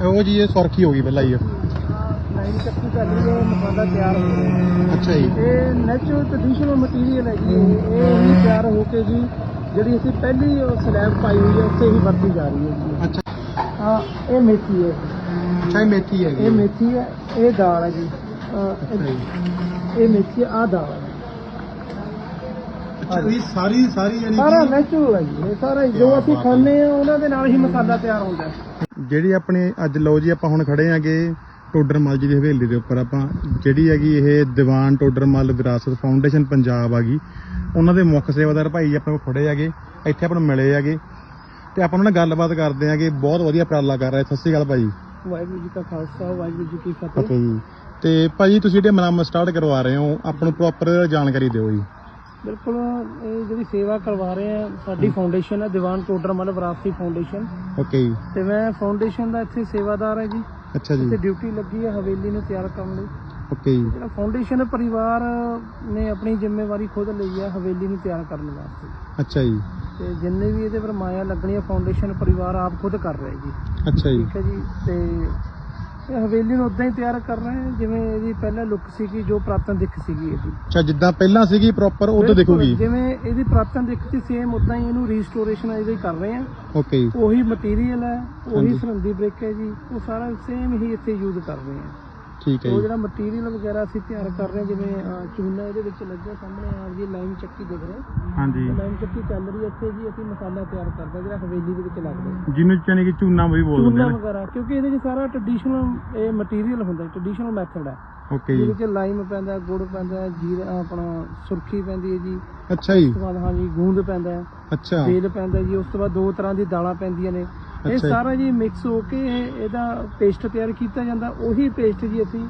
ਉਹ ਜੀ ਇਹ ਸੁਰਖੀ ਹੋ ਗਈ ਪਹਿਲਾਂ ਹੀ ਲਾਈਨ ਚੱਕੀ ਚੱਲ ਰਹੀ ਹੈ ਮਸਾਲਾ ਤਿਆਰ ਹੋ ਰਿਹਾ ਅੱਛਾ ਜੀ। ਇਹ ਨੈਚੁਰਲ ਟ੍ਰੈਡੀਸ਼ਨਲ ਮਟੀਰੀਅਲ ਹੈ ਜੀ ਇਹ ਇਹ ਹੀ ਤਿਆਰ ਹੋ ਕੇ ਜੀ ਜਿਹੜੀ ਅਸੀਂ ਪਹਿਲੀ ਸਲੈਬ ਪਾਈ ਹੋਈ ਹੈ ਉੱਥੇ ਹੀ ਵਰਤੀ ਜਾ ਰਹੀ ਹੈ ਜੀ। ਅੱਛਾ। ਹਾਂ ਇਹ ਮੇਥੀ ਹੈ। ਅੱਛਾ ਇਹ ਮੇਥੀ ਹੈ ਇਹ ਮੇਥੀ ਹੈ ਇਹ ਦਾਲ ਹੈ ਜੀ। ਅਹ, ਇਹ- ਇਹ ਮੇਥੀ ਆ ਦਾਲ ਹੈ। ਅੱਛਾ ਇਹ ਸਾਰੀ ਸਾਰੀ ਯਾਨੀ ਸਾਰਾ ਕਿ ਨੈਚੁਰਲ ਹੈ ਜੀ ਇਹ ਸਾਰਾ ਹੀ ਜੋ ਕਿਆ ਅਸੀਂ ਬਾਤ ਹੈ। ਖਾਂਦੇ ਆ ਉਹਨਾਂ ਦੇ ਨਾਲ ਹੀ ਮਸਾਲਾ ਤਿਆਰ ਹੁੰਦਾ ਹੈ। ਜਿਹੜੀ ਆਪਣੇ ਅੱਜ ਲਓ ਜੀ ਆਪਾਂ ਹੁਣ ਖੜੇ ਆਂਗੇ ਟੋਡਰਮਲ ਜੀ ਦੀ ਹਵੇਲੀ ਦੇ ਉੱਪਰ ਆਪਾਂ ਜਿਹੜੀ ਹੈਗੀ ਇਹ ਦੀਵਾਨ ਟੋਡਰਮਲ ਵਿਰਾਸਤ ਫਾਊਂਡੇਸ਼ਨ ਪੰਜਾਬ ਆਗੀ ਉਹਨਾਂ ਦੇ ਮੁੱਖ ਸੇਵਾਦਾਰ ਭਾਈ ਜੀ ਕੋਲ ਖੜੇ ਹੈਗੇ ਇੱਥੇ ਆਪਾਂ ਨੂੰ ਮਿਲੇ ਹੈਗੇ ਤੇ ਆਪਾਂ ਉਹਨਾਂ ਨਾਲ ਗੱਲਬਾਤ ਕਰਦੇ ਆਂਗੇ ਬਹੁਤ ਵਧੀਆ ਉਪਰਾਲਾ ਕਰ ਰਹੇ ਸਤਿ ਸ਼੍ਰੀ ਅਕਾਲ ਭਾਈ ਵਾਹਿਗੁਰੂ ਜੀ ਕਾ ਖਾਲਸਾ ਵਾਹਿਗੁਰੂ ਜੀ ਕੀ ਫਤਿਹ। ਤੇ ਭਾਜੀ ਤੁਸੀਂ ਜਿਹੜੇ ਮਨਾਮ ਸਟਾਰਟ ਕਰਵਾ ਰਹੇ ਹੋ ਆਪਾਂ ਨੂੰ ਪ੍ਰੋਪਰ ਜਾਣਕਾਰੀ ਦਿਓ ਜੀ। ਬਿਲਕੁਲ ਇਹ ਜਿਹੜੀ ਸੇਵਾ ਕਰਵਾ ਰਹੇ ਆ ਸਾਡੀ ਫਾਊਂਡੇਸ਼ਨ ਹੈ ਦੀਵਾਨ ਟੋਡਰ ਮਲ ਵਿਰਾਸਤੀ ਫਾਊਂਡੇਸ਼ਨ ਓਕੇ ਜੀ। ਤੇ ਮੈਂ ਫਾਊਂਡੇਸ਼ਨ ਦਾ ਇੱਥੇ ਸੇਵਾਦਾਰ ਹੈ ਜੀ। ਅੱਛਾ ਇੱਥੇ ਜੀ ਡਿਊਟੀ ਲੱਗੀ ਹੈ ਹਵੇਲੀ ਨੂੰ ਤਿਆਰ ਕਰਨ ਲਈ। ਓਕੇ ਜੀ। ਜਿਹੜਾ ਫਾਊਂਡੇਸ਼ਨ ਪਰਿਵਾਰ ਨੇ ਆਪਣੀ ਜ਼ਿੰਮੇਵਾਰੀ ਖੁਦ ਲਈ ਹੈ ਹਵੇਲੀ ਨੂੰ ਤਿਆਰ ਕਰਨ ਵਾਸਤੇ। ਅੱਛਾ ਜੀ। ਤੇ ਜਿੰਨੇ ਵੀ ਇਹਦੇ ਪਰ ਮਾਇਆ ਲੱਗਣੀਆਂ ਫਾਊਂਡੇਸ਼ਨ ਪਰਿਵਾਰ ਆਪ ਖੁਦ ਕਰ ਰਿਹਾ ਜੀ। ਅੱਛਾ ਜੀ। ਠੀਕ ਹੈ ਜੀ ਤੇ ਹਵੇਲੀ ਨੂੰ ਉਦਾਂ ਹੀ ਤਿਆਰ ਕਰ ਰਹੇ ਹਾਂ ਜਿਵੇਂ ਇਹਦੀ ਪਹਿਲਾਂ ਲੁੱਕ ਸੀਗੀ ਜੋ ਪ੍ਰਾਤਨ ਦਿੱਖ ਸੀਗੀ ਇਹਦੀ। ਅੱਛਾ ਜਿੱਦਾਂ ਪਹਿਲਾਂ ਸੀਗੀ ਪ੍ਰੋਪਰ ਬਿਲਕੁਲ, ਦਿਖੂਗੀ? ਜਿਵੇਂ ਇਹਦੀ ਪ੍ਰਾਤਨ ਦਿੱਖ ਸੀ ਸੇਮ ਉਦਾਂ ਹੀ ਇਹਨੂੰ ਰੀਸਟੋਰੇਸ਼ਨ ਇਹਦੇ ਕਰ ਰਹੇ ਆ ਓਕੇ ਉਹੀ ਮਟੀਰੀਅਲ ਹੈ ਉਹੀ। ਸਰੰਦੀ ਬ੍ਰਿਕ ਹੈ ਜੀ ਉਹ ਸਾਰਾ ਸੇਮ ਹੀ ਇੱਥੇ ਯੂਜ਼ ਕਰ ਰਹੇ ਆ ਠੀਕ ਹੈ ਉਹ ਜਿਹੜਾ ਮਟੀਰੀਅਲ ਵਗੈਰਾ ਅਸੀਂ ਤਿਆਰ ਕਰ ਰਹੇ ਹਾਂ ਜਿਵੇਂ ਅਹ, ਚੂਨਾ ਇਹਦੇ ਵਿੱਚ ਲੱਗਿਆ ਸਾਹਮਣੇ ਆਪ ਜੀ ਲਾਈਨ ਚੱਕੀ ਦਿਖ ਰਿਹਾ ਹਾਂਜੀ। ਲਾਈਨ ਚੱਕੀ ਚੱਲ ਰਹੀ ਹੈ ਇੱਥੇ ਜੀ ਅਸੀਂ ਮਸਾਲਾ ਤਿਆਰ ਕਰਦੇ ਹਾਂ ਜਿਹੜਾ ਹਵੇਲੀ ਦੇ ਵਿੱਚ ਲੱਗਦਾ ਹੈ। ਜਿਹਨੂੰ ਚਾਨੀ ਕਿ ਚੂਨਾ ਵੀ ਬੋਲ ਦਿੰਦੇ ਚੂਨਾ ਨੇ। ਵਗੈਰਾ ਕਿਉਂਕਿ ਇਹਦੇ ਵਿੱਚ ਸਾਰਾ ਟ੍ਰੈਡੀਸ਼ਨਲ ਇਹ ਮਟੀਰੀਅਲ ਹੁੰਦਾ ਟ੍ਰੈਡੀਸ਼ਨਲ ਮੈਥਡ ਹੈ। ਓਕੇ ਜਿਹਦੇ ਜੀ। ਵਿੱਚ ਲਾਈਮ ਪੈਂਦਾ ਗੁੜ ਪੈਂਦਾ ਜੀਰਾ ਆਪਣਾ ਸੁਰਖੀ ਪੈਂਦੀ ਹੈ ਜੀ। ਉਸ ਅੱਛਾ ਜੀ। ਤੋਂ ਬਾਅਦ ਹਾਂ ਜੀ ਗੂੰਦ ਪੈਂਦਾ ਹੈ। ਅੱਛਾ। ਤੇਲ ਪੈਂਦਾ ਜੀ ਉਸ ਤੋਂ ਬਾਅਦ ਦੋ ਤਰ੍ਹਾਂ ਦੀ ਦਾਲਾਂ ਪੈਂਦੀਆਂ ਨੇ। ਇਹ ਅੱਛਾ ਜੀ। ਸਾਰਾ ਜੀ ਮਿਕਸ ਹੋ ਕੇ ਇਹ- ਇਹਦਾ ਪੇਸਟ ਤਿਆਰ ਕੀਤਾ ਜਾਂਦਾ ਉਹੀ ਪੇਸਟ ਜੀ ਅਸੀਂ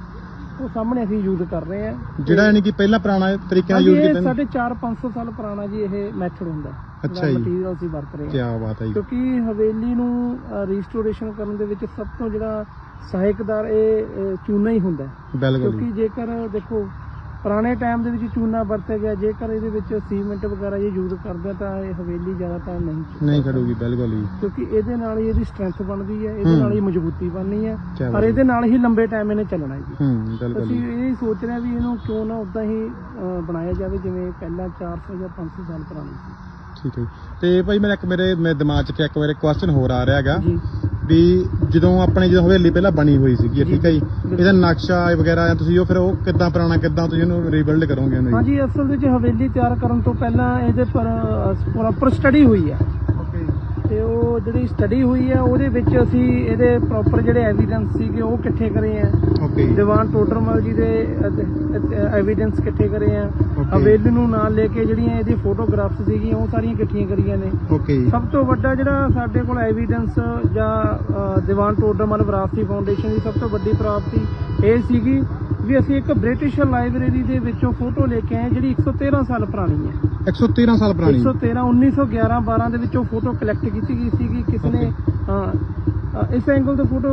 ਉਹ ਸਾਹਮਣੇ ਅਸੀਂ ਯੂਜ਼ ਕਰ ਰਹੇ ਹਾਂ ਜਿਹੜਾ ਯਾਨੀ ਕਿ ਪਹਿਲਾਂ ਪੁਰਾਣਾ ਤਰੀਕੇ ਨਾਲ ਹਾਂਜੀ, ਯੂਜ਼ ਇਹ ਕੀਤਾ ਸਾਡੇ 4-500 ਸਾਲ ਪੁਰਾਣਾ ਜੀ ਇਹ ਮੈਥਡ ਹੁੰਦਾ ਅੱਛਾ ਜੀ। ਮਟੀਰੀਅਲ ਅਸੀਂ ਵਰਤ ਰਹੇ ਕੀ ਹਾਂ ਬਾਤ ਹੈ ਜੀ ਕਿਉਂਕਿ ਹਵੇਲੀ ਨੂੰ ਰੀਸਟੋਰੇਸ਼ਨ ਕਰਨ ਦੇ ਵਿੱਚ ਸਭ ਤੋਂ ਜਿਹੜਾ ਸਹਾਇਕਦਾਰ ਇਹ ਚੂਨਾ ਹੀ ਹੁੰਦਾ ਹੈ। ਬਿਲਕੁਲ ਕਿਉਂਕਿ ਜੇਕਰ ਦੇਖੋ ਪੁਰਾਣੇ ਟਾਈਮ ਦੇ ਵਿੱਚ ਚੂਨਾ ਵਰਤਿਆ ਗਿਆ ਜੇਕਰ ਇਹਦੇ ਵਿੱਚ ਸੀਮੈਂਟ ਵਗੈਰਾ ਇਹ ਯੂਜ਼ ਕਰਦੇ ਤਾਂ ਇਹ ਹਵੇਲੀ ਜ਼ਿਆਦਾ ਟਾਈਮ ਨਹੀਂ ਚੱਲੇਗੀ। ਨਹੀਂ ਖੜੂਗੀ ਬਿਲਕੁਲ ਜੀ। ਕਿਉਂਕਿ ਇਹਦੇ ਨਾਲ ਹੀ ਇਹਦੀ ਸਟਰੈਂਥ ਬਣਦੀ ਹੈ ਇਹਦੇ ਹੂੰ। ਨਾਲ ਹੀ ਮਜ਼ਬੂਤੀ ਬਣਨੀ ਹੈ ਕਿਆ ਪਰ ਇਹਦੇ ਨਾਲ ਹੀ ਲੰਬੇ ਟਾਈਮ ਇਹਨੇ ਚੱਲਣਾ ਹੈ ਜੀ। ਹੂੰ ਬਿਲਕੁਲ ਅਸੀਂ ਜੀ। ਇਹ ਸੋਚ ਰਹੇ ਹਾਂ ਵੀ ਇਹਨੂੰ ਕਿਉਂ ਨਾ ਉਦਾਂ ਹੀ ਅਹ, ਬਣਾਇਆ ਜਾਵੇ ਜਿਵੇਂ ਪਹਿਲਾਂ 400 ਜਾਂ 500 ਸਾਲ ਪੁਰਾਣੀ ਸੀ। ਠੀਕ ਹੈ ਜੀ। ਤੇ ਭਾਈ ਮੇਰਾ ਇੱਕ ਮੇਰੇ ਮੇਰੇ ਦਿਮਾਗ 'ਚ ਇੱਕ ਮੇਰੇ ਕੁਐਸਚਨ ਹੋਰ ਆ ਰਿਹਾ ਹੈਗਾ। ਜੀ। ਵੀ ਜਦੋਂ ਆਪਣੇ ਜਦੋਂ ਹਵੇਲੀ ਪਹਿਲਾਂ ਬਣੀ ਹੋਈ ਸੀਗੀ ਠੀਕ ਹੈ ਜੀ। ਇਹਦਾ ਨਕਸ਼ਾ ਵਗੈਰਾ ਜਾਂ ਤੁਸੀਂ ਉਹ ਫਿਰ ਉਹ ਕਿੱਦਾਂ ਪੁਰਾਣਾ ਕਿੱਦਾਂ ਤੁਸੀਂ ਉਹਨੂੰ ਰੀਬਿਲਡ ਕਰੋਗੇ ਉਹਨੂੰ ਜੀ? ਹਾਂਜੀ ਅਸਲ ਵਿੱਚ ਹਵੇਲੀ ਤਿਆਰ ਕਰਨ ਤੋਂ ਪਹਿਲਾਂ ਇਹਦੇ ਪਰ ਪ੍ਰੋਪਰ ਸਟੱਡੀ ਹੋਈ ਹੈ। ਤੇ ਉਹ ਜਿਹੜੀ ਸਟੱਡੀ ਹੋਈ ਹੈ ਉਹਦੇ ਵਿੱਚ ਅਸੀਂ ਇਹਦੇ ਪ੍ਰੋਪਰ ਜਿਹੜੇ ਐਵੀਡੈਂਸ ਸੀਗੇ ਉਹ ਇਕੱਠੇ ਕਰੇ ਆ। ਓਕੇ ਦੀਵਾਨ ਟੋਡਰਮਲ ਜੀ ਦੇ ਐਵੀਡੈਂਸ ਇਕੱਠੇ ਕਰੇ ਆ. ਹਵੇਲੀ ਨੂੰ ਨਾਲ ਲੈ ਕੇ ਜਿਹੜੀਆਂ ਇਹਦੀ ਫੋਟੋਗ੍ਰਾਫਸ ਸੀਗੀਆਂ ਉਹ ਸਾਰੀਆਂ ਇਕੱਠੀਆਂ ਕਰੀਆਂ ਨੇ। ਓਕੇ ਸਭ ਤੋਂ ਵੱਡਾ ਜਿਹੜਾ ਸਾਡੇ ਕੋਲ ਐਵੀਡੈਂਸ ਜਾਂ ਦੀਵਾਨ ਟੋਡਰਮਲ ਵਿਰਾਸਤੀ ਫਾਊਂਡੇਸ਼ਨ ਦੀ ਸਭ ਤੋਂ ਵੱਡੀ ਪ੍ਰਾਪਤੀ ਇਹ ਸੀਗੀ ਵੀ ਅਸੀਂ ਇੱਕ ਬ੍ਰਿਟਿਸ਼ ਲਾਇਬ੍ਰੇਰੀ ਦੇ ਵਿੱਚੋਂ ਫੋਟੋ ਲੈ ਕੇ ਆਏ ਜਿਹੜੀ 113 ਸਾਲ ਪੁਰਾਣੀ ਹੈ। 113 ਸਾਲ ਪੁਰਾਣੀ। 113 1911 12 ਦੇ ਵਿੱਚੋਂ ਫੋਟੋ ਕਲੈਕਟ ਕੀਤੀ ਗਈ ਸੀਗੀ ਕਿਸ ਨੇ ਹਾਂ ਇਸ ਐਂਗਲ ਤੋਂ ਫੋਟੋ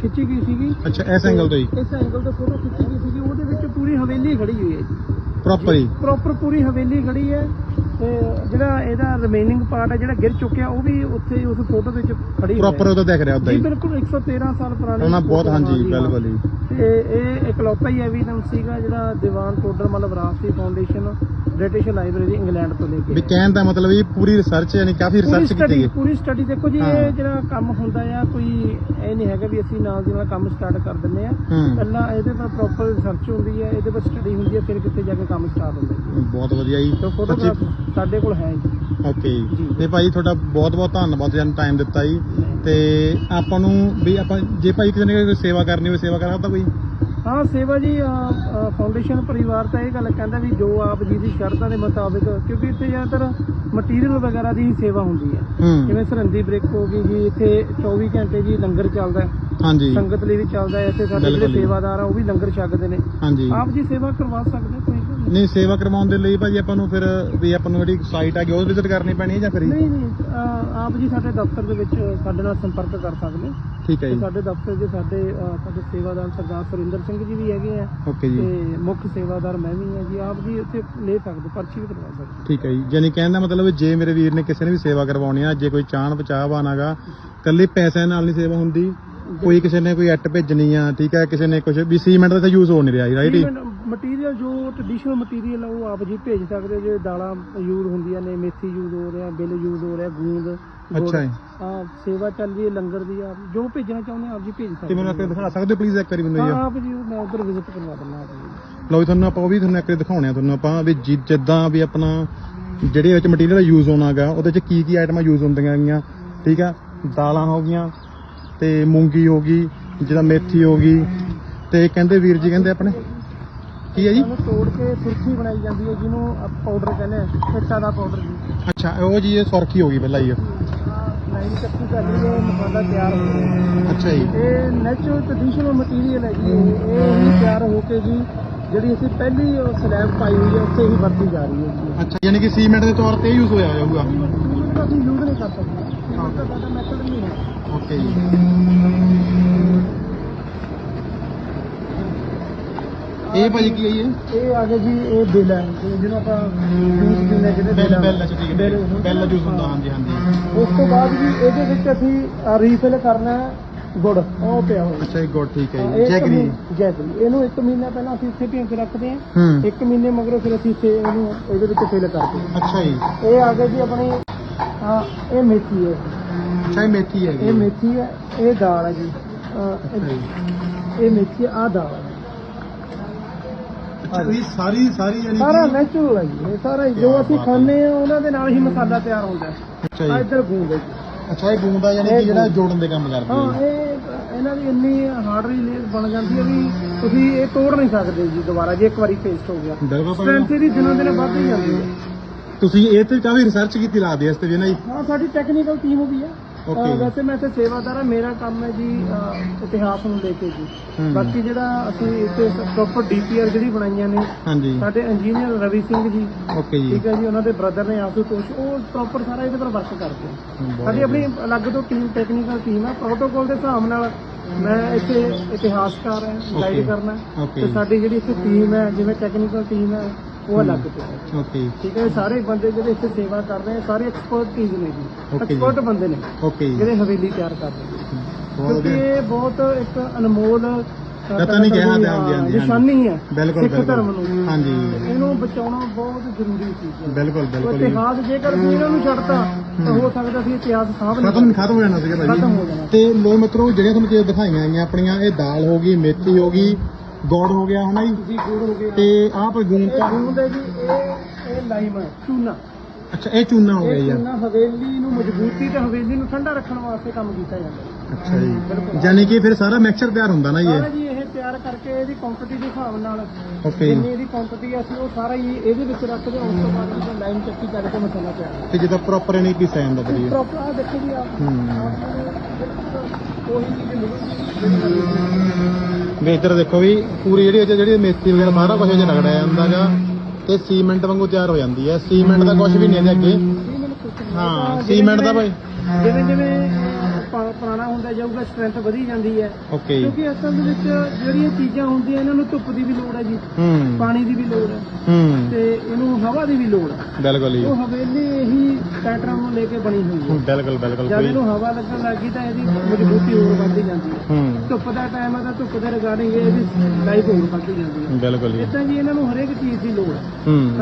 ਖਿੱਚੀ ਗਈ ਸੀਗੀ। ਅੱਛਾ ਇਸ ਐਂਗਲ ਤੋਂ ਜੀ ਇਸ ਐਂਗਲ ਤੋਂ ਫੋਟੋ ਖਿੱਚੀ ਗਈ ਸੀਗੀ ਉਹਦੇ ਵਿੱਚ ਪੂਰੀ ਹਵੇਲੀ ਖੜੀ ਹੋਈ ਹੈ ਜੀ। ਪ੍ਰੋਪਰ ਜੀ ਪ੍ਰੋਪਰ ਪੂਰੀ ਹਵੇਲੀ ਖੜੀ ਹੈ ਤੇ ਜਿਹੜਾ ਇਹਦਾ ਰਿਮੇਨਿੰਗ ਪਾਰਟ ਹੈ ਜਿਹੜਾ ਗਿਰ ਚੁੱਕਿਆ ਉਹ ਵੀ ਉੱਥੇ ਉਸ ਫੋਟੋ ਵਿੱਚ ਖੜੀ ਪ੍ਰੋਪਰ ਉਹ ਤਾਂ ਦਿਖ ਰਿਹਾ ਉਦਾਂ ਹੀ। ਬਿਲਕੁਲ 113 ਸਾਲ ਪੁਰਾਣੀ ਉਹਨਾਂ ਬਹੁਤ ਹਾਂਜੀ ਹਾਂ, ਬਿਲਕੁਲ ਜੀ ਤੇ ਇਹ ਇਕਲੌਤਾ ਹੀ ਐਵੀਡੈਂਸ ਸੀਗਾ ਜਿਹੜਾ ਦੀਵਾਨ ਟੋਡਰ ਟੋਡਰਮਲ ਵਿਰਾਸਤੀ ਫਾਊਂਡੇਸ਼ਨ ਬ੍ਰਿਟਿਸ਼ ਲਾਇਬ੍ਰੇਰੀ ਇੰਗਲੈਂਡ ਤੋਂ ਲੈ ਕੇ। ਵੀ ਕਹਿਣ ਦਾ ਮਤਲਬ ਇਹ ਪੂਰੀ ਰਿਸਰਚ ਯਾਨੀ ਕਾਫੀ ਰਿਸਰਚ ਕੀਤੀ ਗਈ। ਪੂਰੀ ਸਟੱਡੀ ਦੇਖੋ ਜੀ। ਇਹ ਜਿਹੜਾ ਕੰਮ ਹੁੰਦਾ ਆ ਕੋਈ ਇਹ ਨਹੀਂ ਹੈਗਾ ਵੀ ਅਸੀਂ ਨਾਲ ਦੀ ਨਾਲ ਕੰਮ ਸਟਾਰਟ ਕਰ ਦਿੰਦੇ ਆ। ਪਹਿਲਾਂ ਇਹਦੇ ਪਰ ਪ੍ਰੋਪਰ ਰਿਸਰਚ ਹੁੰਦੀ ਹੈ ਇਹਦੇ ਪਰ ਸਟੱਡੀ ਹੁੰਦੀ ਹੈ ਫਿਰ ਕਿੱਥੇ ਜਾ ਕੇ ਕੰਮ ਸਟਾਰਟ ਹੁੰਦਾ ਬਹੁਤ ਵਧੀਆ ਜੀ। ਫੋਟੋਗ੍ਰਾਫ ਸਾਡੇ ਕੋਲ ਹੈ ਜੀ। ਓਕੇ ਤੇ ਭਾਈ ਤੁਹਾਡਾ ਬਹੁਤ ਬਹੁਤ ਧੰਨਵਾਦ ਜਨ ਟਾਈਮ ਦਿੱਤਾ ਜੀ। ਤੇ ਆਪਾਂ ਨੂੰ ਵੀ ਆਪਾਂ ਜੇ ਭਾਈ ਕਿਸੇ ਨੇ ਕੋਈ ਸੇਵਾ ਕਰਨੀ ਹੋਵੇ ਸੇਵਾ ਕਰ ਸਕਦਾ ਕੋਈ? ਹਾਂ ਸੇਵਾ ਜੀ ਫਾਊਂਡੇਸ਼ਨ ਪਰਿਵਾਰ ਤਾਂ ਇਹ ਗੱਲ ਕਹਿੰਦਾ ਵੀ ਜੋ ਆਪ ਜੀ ਦੀ ਸ਼ਰਤਾਂ ਦੇ ਮੁਤਾਬਿਕ ਕਿਉਂਕਿ ਇੱਥੇ ਜ਼ਿਆਦਾਤਰ ਮਟੀਰੀਅਲ ਵਗੈਰਾ ਦੀ ਹੀ ਸੇਵਾ ਹੁੰਦੀ ਹੈ। ਜਿਵੇਂ ਸਰਹੰਦੀ ਬ੍ਰਿਕ ਹੋ ਗਈ ਜੀ ਇੱਥੇ 24 ਘੰਟੇ ਜੀ ਲੰਗਰ ਚੱਲਦਾ ਹਾਂਜੀ। ਸੰਗਤ ਲਈ ਵੀ ਚੱਲਦਾ ਹੈ ਇੱਥੇ ਸਾਡੇ ਜਿਹੜੇ। ਸੇਵਾਦਾਰ ਆ ਉਹ ਵੀ ਲੰਗਰ ਛਕਦੇ ਨੇ। ਆਪ ਜੀ ਸੇਵਾ ਕਰਵਾ ਸਕਦੇ ਨਹੀਂ ਸੇਵਾ ਕਰਵਾਉਣ ਦੇ ਲਈ ਭਾਜੀ ਆਪਾਂ ਨੂੰ ਫਿਰ ਵੀ ਆਪਾਂ ਨੂੰ ਜਿਹੜੀ ਸਾਈਟ ਹੈਗੀ ਉਹ ਵਿਜ਼ਿਟ ਕਰਨੀ ਪੈਣੀ ਹੈ ਜਾਂ ਫਿਰ ਨਹੀਂ ਨਹੀਂ ਅਹ, ਆਪ ਜੀ ਸਾਡੇ ਦਫ਼ਤਰ ਦੇ ਵਿੱਚ ਸਾਡੇ ਨਾਲ ਸੰਪਰਕ ਕਰ ਸਕਦੇ। ਠੀਕ ਹੈ ਤੇ ਜੀ। ਸਾਡੇ ਦਫ਼ਤਰ 'ਚ ਸਾਡੇ ਅਹ, ਸਾਡੇ ਸੇਵਾਦਾਰ ਸਰਦਾਰ ਸੁਰਿੰਦਰ ਸਿੰਘ ਜੀ ਵੀ ਹੈਗੇ ਆ। ਓਕੇ ਜੀ। ਤੇ ਮੁੱਖ ਸੇਵਾਦਾਰ ਮੈਂ ਵੀ ਹਾਂ ਜੀ ਆਪ ਜੀ ਉੱਥੇ ਲੈ ਸਕਦੇ ਪਰਚੀ ਵੀ ਕਰਵਾ ਸਕਦੇ। ਠੀਕ ਹੈ ਜੀ। ਯਾਨੀ ਕਹਿਣ ਦਾ ਮਤਲਬ ਜੇ ਮੇਰੇ ਵੀਰ ਨੇ ਕਿਸੇ ਨੇ ਵੀ ਸੇਵਾ ਕਰਵਾਉਣੀ ਆ ਜੇ ਕੋਈ ਚਾਹਣ ਪਚਾਹ ਬਾਨਾਗਾ ਕੱਲੇ ਪੈਸਿਆਂ ਨਾਲ ਨਹੀਂ ਸੇਵਾ ਹੁੰਦੀ ਕੋਈ ਕਿਸੇ ਨੇ ਕੋਈ ਐਟ ਭੇਜਣੀ ਆ ਠੀਕ ਹੈ ਕਿਸੇ ਨੇ ਕੁਝ ਵੀ ਸੀਮੈਂਟ ਦਾ ਤਾਂ ਯੂਜ਼ ਹੋ ਨਹੀਂ ਰਿਹਾ ਜੀ ਰਾਈਟ ਮਟੀਰੀਅਲ ਜੋ ਟ੍ਰੈਡੀਸ਼ਨਲ ਮਟੀਰੀਅਲ ਉਹ ਆਪ ਜੀ ਭੇਜ ਸਕਦੇ ਹੋ, ਜੇ ਦਾਲਾਂ ਯੂਜ਼ ਹੁੰਦੀਆਂ ਨੇ ਮੇਥੀ ਯੂਜ਼ ਹੋ ਰਿਹਾ ਬਿੱਲ ਯੂਜ਼ ਹੋ ਰਿਹਾ ਗੂੰਦ। ਅੱਛਾ ਜੀ। ਹਾਂ ਸੇਵਾ ਚੱਲ ਰਹੀ ਹੈ ਲੰਗਰ ਦੀ ਆਪ ਜੋ ਭੇਜਣਾ ਚਾਹੁੰਦੇ ਹੋ ਆਪ ਜੀ ਭੇਜ ਸਕਦੇ ਤੇ ਮੈਨੂੰ ਇੱਕ ਵਾਰੀ ਦਿਖਾ ਸਕਦੇ ਹੋ ਪਲੀਜ਼ ਇੱਕ ਵਾਰੀ ਮੈਨੂੰ ਹਾਂ ਜੀ ਆਪ ਜੀ ਮੈਂ ਉਧਰ ਵਿਜ਼ਿਟ ਕਰਵਾ ਦਿੰਦਾ ਆਪ ਜੀ ਲਓ ਜੀ ਤੁਹਾਨੂੰ ਆਪਾਂ ਉਹ ਵੀ ਤੁਹਾਨੂੰ ਇੱਕ ਵਾਰੀ ਦਿਖਾਉਣੇ ਆ ਤੁਹਾਨੂੰ ਆਪਾਂ ਵੀ ਜਿ- ਜਿੱਦਾਂ ਵੀ ਆਪਣਾ ਜਿਹੜੇ ਵਿੱਚ ਮਟੀਰੀਅਲ ਯੂਜ਼ ਹੋਣਾਗਾ ਉਹਦੇ ਚ ਕੀ ਕੀ ਆਈਟਮਾਂ ਯੂਜ਼ ਹੁੰਦੀਆਂ ਗੀਆਂ ਠੀਕ ਆ ਦਾਲਾਂ ਹੋ ਗਈਆਂ ਤੇ ਮੂੰਗੀ ਹੋ ਗਈ ਜਿਹਦਾ ਮੇਥੀ ਹੋ ਗਈ ਤੇ ਕਹਿੰਦੇ ਵੀਰ ਜੀ ਕਹਿੰਦੇ ਆਪਣੇ ਕੀ ਹੈ ਜੀ? ਇਹਨੂੰ ਤੋੜ ਕੇ ਸੁਰਖੀ ਬਣਾਈ ਜਾਂਦੀ ਹੈ ਜਿਹਨੂੰ ਪਾਊਡਰ ਕਹਿੰਦੇ ਆ ਇੱਟਾਂ ਦਾ ਪਾਊਡਰ ਜੀ। ਅੱਛਾ ਉਹ ਜੀ ਇਹ ਸੁਰਖੀ ਹੋ ਗਈ ਪਹਿਲਾਂ ਹੀ ਲਾਈਨ ਚੱਕੀ ਕਰ ਲਈ ਇਹ ਮਸਾਲਾ ਤਿਆਰ ਹੋ ਗਿਆ। ਅੱਛਾ ਜੀ। ਇਹ ਨੈਚੁਰਲ ਟ੍ਰੈਡੀਸ਼ਨਲ ਮਟੀਰੀਅਲ ਹੈ ਜੀ ਇਹ ਇਹ ਹੀ ਤਿਆਰ ਹੋ ਕੇ ਜੀ ਜਿਹੜੀ ਅਸੀਂ ਪਹਿਲੀ ਸਲੈਬ ਪਾਈ ਹੋਈ ਹੈ ਉੱਥੇ ਹੀ ਵਰਤੀ ਜਾ ਰਹੀ ਹੈ ਜੀ। ਅੱਛਾ ਯਾਨੀ ਕਿ ਸੀਮੈਂਟ ਦੇ ਤੌਰ ਤੇ ਯੂਜ਼ ਹੋਇਆ ਜਾਊਗਾ ਸੀਮੈਂਟ ਦਾ ਅਸੀਂ ਯੂਜ਼ ਨਹੀਂ ਕਰ ਸਕਦੇ। ਸੀਮੈਂਟ ਦਾ ਸਾਡਾ ਮੈਥਡ ਨਹੀਂ ਹੈ ਓਕੇ ਜੀ ਇਹ ਭਾਜੀ ਕੀ ਹੈ ਜੀ? ਇਹ? ਇਹ ਆ ਗਿਆ ਜੀ ਇਹ ਬਿੱਲ ਹੈ। ਜਿਹਨੂੰ ਆਪਾਂ ਜੂਸ ਪੀਂਦੇ ਜਿਹਦੇ ਬੈਲ ਬੈਲ ਅੱਛਾ ਠੀਕ ਹੈ ਬੈਲ ਜੂਸ ਹੁੰਦਾ ਹਾਂਜੀ ਹਾਂਜੀ। ਉਸ ਤੋਂ ਬਾਅਦ ਜੀ ਇਹਦੇ ਵਿੱਚ ਅਸੀਂ ਰੀਫਿਲ ਕਰਨਾ ਹੈ ਗੁੜ। ਉਹ ਪਿਆ ਹੋਇਆ। ਅੱਛਾ ਇਹ ਗੁੱਡ ਠੀਕ ਹੈ ਜੀ। ਜੈਗਰੀ। ਜੈਗਰੀ। ਇਹਨੂੰ ਇੱਕ ਮਹੀਨਾ ਪਹਿਲਾਂ ਅਸੀਂ ਇੱਥੇ ਭੇਜ ਕੇ ਰੱਖਦੇ ਹਾਂ। ਹੂੰ। ਇੱਕ ਮਹੀਨੇ ਮਗਰੋਂ ਫਿਰ ਅਸੀਂ ਇੱਥੇ ਇਹਨੂੰ ਇਹਦੇ ਵਿੱਚ ਫਿਲ ਕਰਦੇ ਹਾਂ। ਅੱਛਾ ਜੀ। ਇਹ ਆ ਗਿਆ ਜੀ ਆਪਣੀ ਹਾਂ ਇਹ ਮੇਥੀ ਹੈ। ਅੱਛਾ ਇਹ ਮੇਥੀ ਹੈ ਇਹ ਮੇਥੀ ਹੈ ਇਹ ਦਾਲ ਹੈ ਜੀ। ਅਹ, ਇਹ ਇਹ ਮੇਥੀ ਆ ਦਾਲ ਹੈ। ਅੱਛਾ ਇਹ ਸਾਰੀ ਸਾਰੀ ਯਾਨੀ ਸਾਰਾ ਕਿ ਨੈਚੁਰਲ ਹੈ ਜੀ ਇਹ ਸਾਰਾ ਹੀ ਜੋ ਅਸੀਂ ਖਾਂਦੇ ਆ ਉਹਨਾਂ ਦੇ ਨਾਲ ਹੀ ਮਸਾਲਾ ਤਿਆਰ ਹੁੰਦਾ ਹੈ। ਅੱਛਾ ਆ ਜੀ ਇੱਧਰ ਗੂੰਦ ਹੈ ਜੀ। ਅੱਛਾ ਇਹ ਬੂੰਦਾ ਯਾਨੀ ਇਹ ਕਿ ਜਿਹੜਾ। ਜੋੜਨ ਦੇ ਕੰਮ ਕਰਦੀ ਹਾਂ ਹੈ ਇਹ ਇਹਨਾਂ ਦੀ ਇੰਨੀ ਹਾਰਡ ਰਿਲੇਸ ਬਣ ਜਾਂਦੀ ਹੈ ਵੀ ਤੁਸੀਂ ਇਹ ਤੋੜ ਨਹੀਂ ਸਕਦੇ ਜੀ ਦੁਬਾਰਾ ਜੇ ਇੱਕ ਵਾਰੀ ਪੇਸਟ ਹੋ ਗਿਆ। ਬਿਲਕੁਲ ਸਟਰੈਂਥ। ਇਹਦੀ ਦਿਨੋਂ ਦਿਨ ਵੱਧਦੀ ਜਾਂਦੀ ਹੈ। ਤੁਸੀਂ ਇਹ ਤੇ ਕਾਫੀ ਰਿਸਰਚ ਕੀਤੀ ਲੱਗਦੀ ਹੈ ਇਸ ਤੇ ਵੀ ਨਾ ਜੀ? ਹਾਂ ਸਾਡੀ ਟੈਕਨੀਕਲ ਟੀਮ ਵੀ ਹੈ। Okay. ਅਹ ਵੈਸੇ ਮੈਂ ਇੱਥੇ ਸੇਵਾਦਾਰ ਹਾਂ ਮੇਰਾ ਕੰਮ ਹੈ ਜੀ ਅਹ ਇਤਿਹਾਸ ਨੂੰ ਲੈ ਕੇ ਜੀ। ਬਾਕੀ ਜਿਹੜਾ ਅਸੀਂ ਇੱਥੇ ਪ੍ਰੋਪਰ ਡੀਪੀਆਰ ਜਿਹੜੀ ਬਣਾਈਆਂ ਨੇ ਹਾਂਜੀ ਸਾਡੇ ਇੰਜੀਨੀਅਰ ਰਵੀ ਸਿੰਘ ਜੀ ਓਕੇ ਜੀ ਠੀਕ ਹੈ ਜੀ ਉਹਨਾਂ ਦੇ ਬ੍ਰਦਰ ਨੇ ਆਸ਼ੂਤੋਸ਼ ਉਹ ਪ੍ਰੋਪਰ ਸਾਰਾ ਇਹਦੇ ਪਰ ਵਰਕ ਕਰਦੇ ਆ ਬਹੁਤ ਸਾਡੀ ਆਪਣੀ ਅਲੱਗ ਤੋਂ ਟੀਮ ਟੈਕਨੀਕਲ ਟੀਮ ਹੈ ਪ੍ਰੋਟੋਕਾਲ ਦੇ ਹਿਸਾਬ ਨਾਲ ਮੈਂ ਇੱਥੇ ਇਤਿਹਾਸਕਾਰ ਹਾਂ ਗਾਈਡ. ਕਰਨਾ Okay. ਤੇ ਸਾਡੀ ਜਿਹੜੀ ਇੱਥੇ ਟੀਮ ਹੈ ਜਿਵੇਂ ਟੈਕਨੀਕਲ ਟੀਮ ਹੈ ਉਹ ਅਲੱਗ ਤੋਂ ਹੈ। ਓਕੇ ਠੀਕ ਹੈ ਇਹ ਸਾਰੇ ਬੰਦੇ ਜਿਹੜੇ ਇੱਥੇ ਸੇਵਾ ਕਰ ਰਹੇ ਆ ਸਾਰੇ ਐਕਸਪਰਟ ਟੀਮ ਨੇ ਜੀ। Okay ਜੀ। ਐਕਸਪਰਟ ਬੰਦੇ ਨੇ ਓਕੇ ਜੀ। ਜਿਹੜੇ ਹਵੇਲੀ ਤਿਆਰ ਕਰਦੇ ਨੇ। ਬਹੁਤ ਕਿਉਂਕਿ ਵਧੀਆ। ਇਹ ਬਹੁਤ ਇੱਕ ਅਨਮੋਲ ਅ, ਰਤਨ ਹੀ ਕਿਹਾ ਜਾਂਦਾ, ਹਾਂਜੀ, ਹਾਂਜੀ, ਨਿਸ਼ਾਨੀ ਹੈ ਬਿਲਕੁਲ ਸਿੱਖ ਧਰਮ ਨੂੰ। ਬਿਲਕੁਲ ਹਾਂਜੀ। ਇਹਨੂੰ ਬਚਾਉਣਾ ਬਹੁਤ ਜ਼ਰੂਰੀ ਚੀਜ਼ ਹੈ ਬਿਲਕੁਲ ਬਿਲਕੁਲ ਜੀ। ਇਤਿਹਾਸ ਜੇਕਰ ਅਸੀਂ ਇਹਨਾਂ ਨੂੰ ਛੱਡਤਾ ਤਾਂ ਹੋ। ਸਕਦਾ ਸੀ ਇਤਿਹਾਸ ਸਾਹਬ ਨਹੀਂ ਖਤਮ ਖਤਮ ਹੋ ਜਾਣਾ ਸੀਗਾ ਖਤਮ ਹੋ ਭਾਜੀ ਜਾਣਾ। ਤੇ ਲੋ ਮਿੱਤਰੋ ਜਿਹੜੀਆਂ ਤੁਹਾਨੂੰ ਚੀਜ਼ਾਂ ਦਿਖਾਈਆਂ ਆਈਆਂ ਆਪਣੀਆਂ ਇਹ ਦਾਲ ਹੋ ਗਈ ਮੇਥੀ ਹੋ ਗਈ ਗੋੜ ਹੋ ਗਿਆ ਹਨਾ ਜੀ? ਜੀ ਗੁੜ ਹੋ ਗਿਆ। ਤੇ ਆਹ ਪ੍ਰਗੂਨ ਇਹ ਤਾਂ ਗੂੰਦ ਹੈ ਜੀ ਇਹ ਇਹ ਲਾਈਮ ਹੈ ਚੂਨਾ। ਅੱਛਾ ਇਹ ਚੂਨਾ ਹੋ ਗਿਆ ਇਹ ਯਾਰ ਚੂਨਾ ਹਵੇਲੀ ਨੂੰ ਮਜ਼ਬੂਤੀ ਤੇ ਹਵੇਲੀ ਨੂੰ ਠੰਡਾ ਰੱਖਣ ਵਾਸਤੇ ਕੰਮ ਕੀਤਾ ਜਾਂਦਾ ਹੈ। ਅੱਛਾ ਜੀ। ਯਾਨੀ ਕਿ ਫਿਰ ਸਾਰਾ ਮਿਕਸਚਰ ਤਿਆਰ ਹੁੰਦਾ ਨਾ ਜੀ ਸਾਰਾ ਇਹ ਜੀ ਇਹ ਤਿਆਰ ਕਰਕੇ ਇਹਦੀ ਕੁਆਂਟੀਟੀ ਦੇ ਹਿਸਾਬ ਨਾਲ ਓਕੇ ਜਿੰਨੀ ਇਹਦੀ ਕੁਆਂਟੀਟੀ ਅਸੀਂ ਉਹ ਸਾਰਾ ਹੀ ਇਹਦੇ ਵਿੱਚ ਰੱਖਦੇ ਹਾਂ ਉਸ ਤੋਂ ਬਾਅਦ ਇਹਦਾ ਲਾਈਨ ਚੱਕੀ ਕਰਕੇ ਮਸਾਲਾ ਤਿਆਰ ਤੇ ਜਿੱਦਾਂ ਪ੍ਰੋਪਰ ਇਹਨੇ ਪੀਸਿਆ ਜਾਂਦਾ ਵਧੀਆ। ਪ੍ਰੋਪਰ ਆ ਦੇਖੋ ਜੀ ਆਪ ਹੂੰ। ਵੀ ਇੱਧਰ ਦੇਖੋ ਵੀ ਪੂਰੀ ਜਿਹੜੀ ਇਹ 'ਚ ਜਿਹੜੀ ਮੇਥੀ ਵਗੈਰਾ ਸਾਰਾ ਕੁਝ ਇਹ ਰਗੜਿਆ ਜਾਂਦਾਗਾ ਤੇ ਸੀਮੈਂਟ ਵਾਂਗੂ ਤਿਆਰ ਹੋ ਜਾਂਦੀ ਹੈ। ਸੀਮੈਂਟ ਦਾ ਕੁਝ ਵੀ ਨਹੀਂ ਇਹਦੇ ਅੱਗੇ। ਹਾਂ, ਸੀਮੈਂਟ ਦਾ ਭਾਈ। ਜਿਵੇਂ ਜਿਵੇਂ ਪਾ- ਪੁਰਾਣਾ ਹੁੰਦਾ ਜਾਊਗਾ ਸਟਰੈਂਥ ਵਧੀ ਜਾਂਦੀ ਹੈ। ਓਕੇ ਕਿਉਂਕਿ ਅਸਲ ਦੇ ਵਿੱਚ ਜਿਹੜੀਆਂ ਚੀਜ਼ਾਂ ਹੁੰਦੀਆਂ ਇਹਨਾਂ ਨੂੰ ਧੁੱਪ ਦੀ ਵੀ ਲੋੜ ਹੈ ਜੀ। ਹੂੰ। ਪਾਣੀ ਦੀ ਵੀ ਲੋੜ ਹੈ। ਹੂੰ। ਤੇ ਇਹਨੂੰ ਹਵਾ ਦੀ ਵੀ ਲੋੜ ਹੈ। ਬਿਲਕੁਲ ਜੀ। ਉਹ ਹਵੇਲੀ ਇਹੀ ਪੈਟਰਨ ਨੂੰ ਲੈ ਕੇ ਬਣੀ ਹੋਈ ਹੈ। ਬਿਲਕੁਲ ਬਿਲਕੁਲ। ਜਦ ਕੋਈ ਇਹਨੂੰ ਹਵਾ ਲੱਗਣ ਲੱਗੀ ਤਾਂ ਇਹਦੀ ਮਜ਼ਬੂਤੀ ਹੋਰ ਵੱਧਦੀ ਜਾਂਦੀ ਹੈ। ਹੂੰ। ਧੁੱਪ ਦਾ ਟਾਈਮ ਹੈ ਤਾਂ ਧੁੱਪ ਦੇ ਰਿਗਾਰਡਿੰਗ ਇਹਦੀ ਲਾਈਫ ਹੋਰ ਵੱਧਦੀ ਜਾਂਦੀ ਹੈ। ਬਿਲਕੁਲ ਜੀ। ਇਦਾਂ ਜੀ ਇਹਨਾਂ ਨੂੰ ਹਰੇਕ ਚੀਜ਼ ਦੀ ਲੋੜ ਹੈ।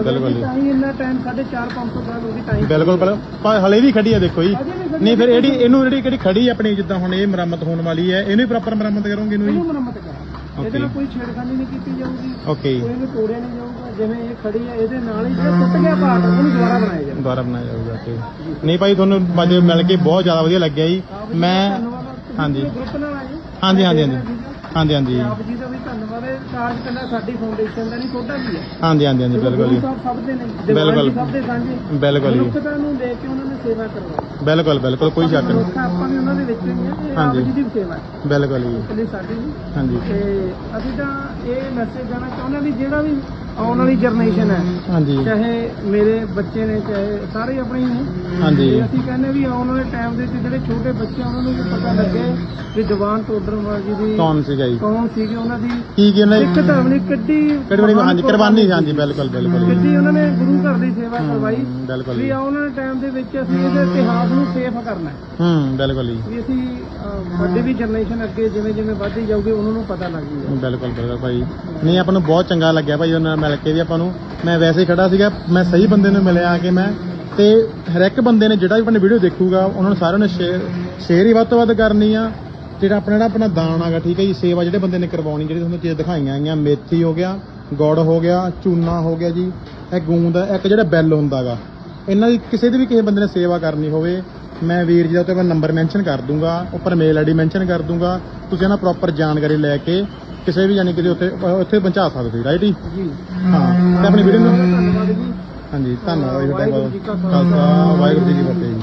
ਬਿਲਕੁਲ ਜੀ। ਤਾਂ ਹੀ ਇੰਨਾ ਟਾਈਮ ਸਾਡੇ 4 500 ਸਾਲ ਹੋ ਗਈ ਹੀ ਬਿਲਕੁਲ ਪਰ ਹਲੇ ਵੀ ਖੜੀ ਹੈ ਦੇਖੋ ਜੀ। ਨਹੀਂ ਫਿਰ ਇਹਦੀ ਇਹਨੂੰ ਜਿਹੜੀ ਕਿਹੜੀ ਖੜੀ ਆਪਣੀ ਜਿੱਦਾਂ ਹੁਣ ਇਹ ਮੁਰੰਮਤ ਹੋਣ ਵਾਲੀ ਹੈ ਇਹਨੂੰ ਪ੍ਰੋਪਰ ਮੁਰੰਮਤ ਕਰੋਗੇ ਇਹਨੂੰ ਇਹਨੂੰ ਜੀ ਮੁਰੰਮਤ ਕਰਾਂਗੇ। ਇਹਦੇ ਨਾਲ ਕੋਈ ਛੇੜਖਾਨੀ ਨਹੀਂ ਕੀਤੀ ਜਾਊਗੀ ਓਕੇ ਕੋਈ ਇਹਨੂੰ ਤੋੜਿਆ ਨਹੀਂ ਜਾਊਗਾ ਜਿਵੇਂ ਇਹ ਖੜੀ ਹੈ ਇਹਦੇ ਨਾਲ ਹੀ ਜਿਹੜਾ ਟੁੱਟ ਗਿਆ ਪਾਰਟ ਉਹਨੂੰ ਦੁਬਾਰਾ ਬਣਾਇਆ ਜਾਊਗਾ। ਦੁਬਾਰਾ ਬਣਾਇਆ ਜਾਊਗਾ ਤੇ ਨਹੀਂ ਭਾਈ ਤੁਹਾਨੂੰ ਅੱਜ ਮਿਲ ਕੇ ਬਹੁਤ ਜ਼ਿਆਦਾ ਵਧੀਆ ਲੱਗਿਆ ਜੀ। ਮੈਂ ਹਾਂਜੀ। ਹਾਂਜੀ, ਹਾਂਜੀ, ਹਾਂਜੀ। ਹਾਂਜੀ ਹਾਂਜੀ। ਆਪ ਜੀ ਦਾ ਵੀ ਧੰਨਵਾਦ ਹੈ। ਕਾਰਜ ਕਰਨਾ ਸਾਡੀ ਫਾਊਂਡੇਸ਼ਨ ਦਾ ਨਹੀਂ ਤੁਹਾਡਾ ਵੀ ਹੈ। ਹਾਂਜੀ ਹਾਂਜੀ ਹਾਂਜੀ ਬਿਲਕੁਲ ਜੀ। ਸਾਹਿਬ ਸਭ ਦੇ ਨੇ ਬਿਲਕੁਲ। ਸਭ ਦੇ ਸਾਂਝੇ। ਬਿਲਕੁਲ ਜੀ। ਮਨੁੱਖਤਾ ਨੂੰ ਲੈ ਕੇ ਉਹਨਾਂ ਨੇ ਸੇਵਾ ਕਰਵਾਈ। ਬਿਲਕੁਲ ਬਿਲਕੁਲ ਕੋਈ ਸ਼ੱਕ ਨਹੀਂ। ਮਨੁੱਖ ਆਪਾਂ ਵੀ ਉਹਨਾਂ ਦੇ ਵਿੱਚ ਹੀ ਆ ਤੇ ਆਪ ਹਾਂਜੀ। ਜੀ ਦੀ ਵੀ ਸੇਵਾ ਹੈ। ਬਿਲਕੁਲ ਜੀ। ਸਾਡੀ ਹਾਂਜੀ। ਤੇ ਅਸੀਂ ਤਾਂ ਇਹ ਮੈਸੇਜ ਦੇਣਾ ਚਾਹੁੰਦੇ ਹਾਂ ਵੀ ਜਿਹੜਾ ਵੀ ਆਉਣ ਵਾਲੀ ਜਨਰੇਸ਼ਨ ਹੈ। ਹਾਂਜੀ। ਚਾਹੇ ਮੇਰੇ ਬੱਚੇ ਨੇ ਚਾਹੇ ਸਾਰੇ ਆਪਣੇ ਹੀ ਨੇ। ਹਾਂਜੀ। ਤੇ ਅਸੀਂ ਕਹਿੰਦੇ ਵੀ ਆਉਣ ਵਾਲੇ ਟਾਈਮ ਦੇ ਵਿੱਚ ਜਿਹੜੇ ਛੋਟੇ ਬੱਚੇ ਆ, ਉਹਨਾਂ ਨੂੰ ਵੀ ਪਤਾ ਲੱਗੇ ਵੀ ਦੀਵਾਨ ਟੋਡਰਮਲ ਜੀ ਦੀ ਕੌਣ ਸੀਗਾ ਜੀ? ਕੌਣ ਸੀਗੇ ਉਹਨਾਂ ਦੀ ਕੀ ਕੀ ਉਹਨੇ ਸਿੱਖ ਧਰਮ ਲਈ ਕਿੱਡੀ ਕਿਹੜੀ ਬੜੀ ਮਹਾਨ ਹਾਂਜੀ ਕੁਰਬਾਨੀ ਸੀ, ਹਾਂਜੀ ਬਿਲਕੁਲ ਬਿਲਕੁਲ। ਜੀ। ਕਿੱਡੀ ਉਹਨਾਂ ਨੇ ਗੁਰੂ ਘਰ ਦੀ ਸੇਵਾ ਕਰਵਾਈ ਹੂੰ, ਬਿਲਕੁਲ ਵੀ ਜੀ। ਆਉਣ ਵਾਲੇ ਟਾਈਮ ਦੇ ਵਿੱਚ ਅਸੀਂ ਇਹਦੇ ਇਤਿਹਾਸ ਨੂੰ ਸੇਫ ਕਰਨਾ ਹੈ। ਹੂੰ ਬਿਲਕੁਲ ਜੀ। ਵੀ ਅਸੀਂ ਅਹ, ਸਾਡੀ ਵੀ ਜਨਰੇਸ਼ਨ ਅੱਗੇ ਜਿਵੇਂ ਜਿਵੇਂ ਵੱਧਦੀ ਜਾਊਗੀ ਉਹਨਾਂ ਨੂੰ ਪਤਾ ਲੱਗ ਜੂਗਾ ਬਿਲਕੁਲ ਬਿਲਕੁਲ ਭਾਈ। ਨਹੀਂ ਆਪਾਂ ਨੂੰ ਬਹੁਤ ਚੰਗਾ ਲੱਗਿਆ ਭਾਈ ਉਹਨਾਂ ਨਾਲ ਮਿਲ ਕੇ ਵੀ ਆਪਾਂ ਨੂੰ ਮੈਂ ਵੈਸੇ ਹੀ ਖੜਾ ਸੀਗਾ ਮੈਂ ਸਹੀ ਬੰਦੇ ਨੂੰ ਮਿਲਿਆ ਆ ਕੇ ਮੈਂ ਤੇ ਹਰ ਇੱਕ ਬੰਦੇ ਨੇ ਜਿਹੜਾ ਵੀ ਆਪਣੀ ਵੀਡੀਓ ਦੇਖੂਗਾ ਉਹਨਾਂ ਨੂੰ ਸਾਰਿਆਂ ਨੂੰ ਸ਼ੇਅਰ ਸ਼ੇਅਰ ਹੀ ਵੱਧ ਤੋਂ ਵੱਧ ਕਰਨੀ ਆ ਜਿਹੜਾ ਆਪਣਾ ਜਿਹੜਾ ਆਪਣਾ ਦਾਨ ਆਗਾ ਠੀਕ ਹੈ ਜੀ ਸੇਵਾ ਜਿਹੜੇ ਬੰਦੇ ਨੇ ਕਰਵਾਉਣੀ ਜਿਹੜੀ ਤੁਹਾਨੂੰ ਚੀਜ਼ ਦਿਖਾਈਆਂ ਆਈਆਂ ਮੇਥੀ ਹੋ ਗਿਆ ਗੁੜ ਹੋ ਗਿਆ ਚੂਨਾ ਹੋ ਗਿਆ ਜੀ ਇਹ ਗੂੰਦ ਹੈ, ਇੱਕ ਜਿਹੜਾ ਬੈਲ ਹੁੰਦਾਗਾ ਇਹਨਾਂ ਦੀ ਕਿਸੇ ਦੀ ਵੀ ਕਿਸੇ ਬੰਦੇ ਨੇ ਸੇਵਾ ਕਰਨੀ ਹੋਵੇ ਮੈਂ ਵੀਰ ਜੀ ਦਾ ਉੱਤੇ ਮੈਂ ਨੰਬਰ ਮੈਂਸ਼ਨ ਕਰ ਦੂੰਗਾ ਉੱਪਰ ਮੇਲ ਆਈਡੀ ਮੈਂਸ਼ਨ ਕਰ ਦੂੰਗਾ ਤੁਸੀਂ ਇਹਨਾਂ ਪ੍ਰੋਪਰ ਜਾਣਕਾਰੀ ਲੈ ਕੇ ਕਿਸੇ ਵੀ ਯਾਨੀ ਕਿ ਉੱਥੇ ਉੱਥੇ ਪਹੁੰਚਾ ਸਕਦੇ ਰਾਈਟ ਜੀ। ਹਾਂ। ਤੇ ਆਪਣੀ ਵੀਡੀਓ ਨੂੰ ਧੰਨਵਾਦ ਜੀ ਹਾਂਜੀ ਧੰਨਵਾਦ ਜੀ ਤੁਹਾਡਾ ਵਾਹਿਗੁਰੂ ਜੀ ਕਾ ਬਹੁਤ ਖਾਲਸਾ ਵਾਹਿਗੁਰੂ ਜੀ ਕੀ ਫਤਿਹ ਜੀ।